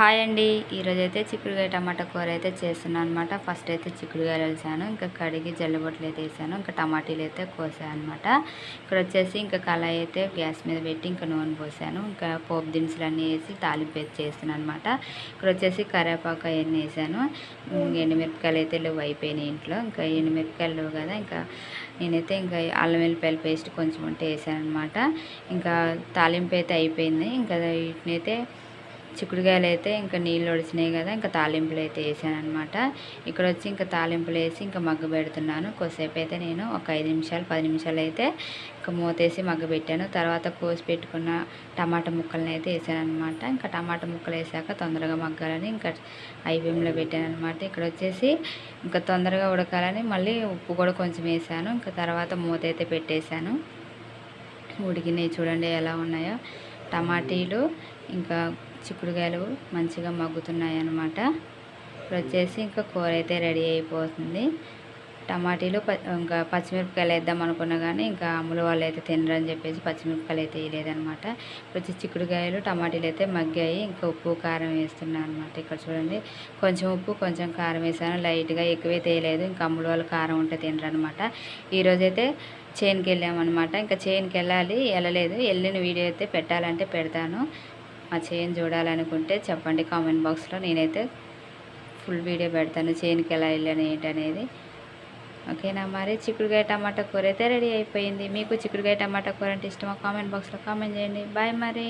Hi అండి. ఈరోజు అయితే చిక్కుడుకాయ టమాటా కూర అయితే చేస్తున్నాను అనమాట ఫస్ట్ అయితే చిక్కుడుకాయలు వేసాను. ఇంకా కడిగి జల్లబొట్లు అయితే వేసాను. ఇంకా టమాటీలు అయితే కోసాను అనమాట ఇక్కడ వచ్చేసి ఇంకా కళాయి అయితే గ్యాస్ మీద పెట్టి ఇంకా నూనె పోసాను. ఇంకా పోపు దినుసులు అన్నీ వేసి తాలింపు వేసి చేస్తున్నాను అనమాట ఇక్కడ వచ్చేసి కరేపాకు అవన్నీ వేసాను. ఎండుమిరపకాయలు అయితే లేవు అయిపోయినాయి ఇంట్లో. ఇంకా ఎండుమిరపకాయలు లేవు కదా. ఇంకా నేనైతే ఇంకా అల్లం వెల్లిపాయల పేస్ట్ కొంచెం ఉంటే వేసాను అనమాట ఇంకా తాలింపు అయితే అయిపోయింది. ఇంకా వీటినైతే చిక్కుడుకాయలు అయితే ఇంకా నీళ్ళు ఒడిచినాయి కదా ఇంకా తాలింపులు అయితే వేసాను అనమాట ఇక్కడ వచ్చి ఇంకా తాలింపులు వేసి ఇంకా మగ్గ పెడుతున్నాను. కొద్దిసేపు అయితే నేను ఒక ఐదు నిమిషాలు పది నిమిషాలు అయితే ఇంకా మూతేసి మగ్గ పెట్టాను. తర్వాత కోసి పెట్టుకున్న టమాటా ముక్కలని అయితే వేసాను అనమాట ఇంకా టమాటా ముక్కలు వేసాక తొందరగా మగ్గాలని ఇంకా ఐబీఎంలో పెట్టాను అనమాట ఇక్కడ వచ్చేసి ఇంకా తొందరగా ఉడకాలని మళ్ళీ ఉప్పు కూడా కొంచెం వేసాను. ఇంకా తర్వాత మూత అయితే పెట్టేశాను. ఉడికినాయి చూడండి ఎలా ఉన్నాయో. టమాటీలు ఇంకా చిక్కుడుకాయలు మంచిగా మగ్గుతున్నాయి అన్నమాట ఇప్పుడు వచ్చేసి ఇంకా కూర అయితే రెడీ అయిపోతుంది. టమాటీలు ప ఇంకా పచ్చిమిరపకాయలు వేద్దాం అనుకున్నా కానీ ఇంకా అమ్ములు వాళ్ళు అయితే తినరని చెప్పేసి పచ్చిమిరపకాయలు అయితే వేయలేదనమాట ఇప్పుడు వచ్చి చిక్కుడుకాయలు టమాటీలు అయితే మగ్గాయి ఇంకా ఉప్పు కారం వేస్తున్నాను అనమాట ఇక్కడ చూడండి. కొంచెం ఉప్పు కొంచెం కారం వేసాను. లైట్గా ఎక్కువే తేయలేదు ఇంకా అమ్ములు వాళ్ళు కారం ఉంటే తినరనమాట ఈరోజైతే చేనుకి వెళ్ళామన్నమాట ఇంకా చేనుకి వెళ్ళాలి వెళ్ళలేదు. వెళ్ళిన వీడియో అయితే పెట్టాలంటే పెడతాను. మా చేను చూడాలనుకుంటే చెప్పండి కామెంట్ బాక్స్లో. నేనైతే ఫుల్ వీడియో పెడతాను చైన్కి ఎలా వెళ్ళాను ఏంటనేది. ఓకేనా? మరి చిక్కుడుకాయ టమాటా కూర అయితే రెడీ అయిపోయింది. మీకు చిక్కుడుకాయ టమాటా కూర అంటే ఇష్టమా? కామెంట్ బాక్స్లో కామెంట్ చేయండి. బాయ్ మరి.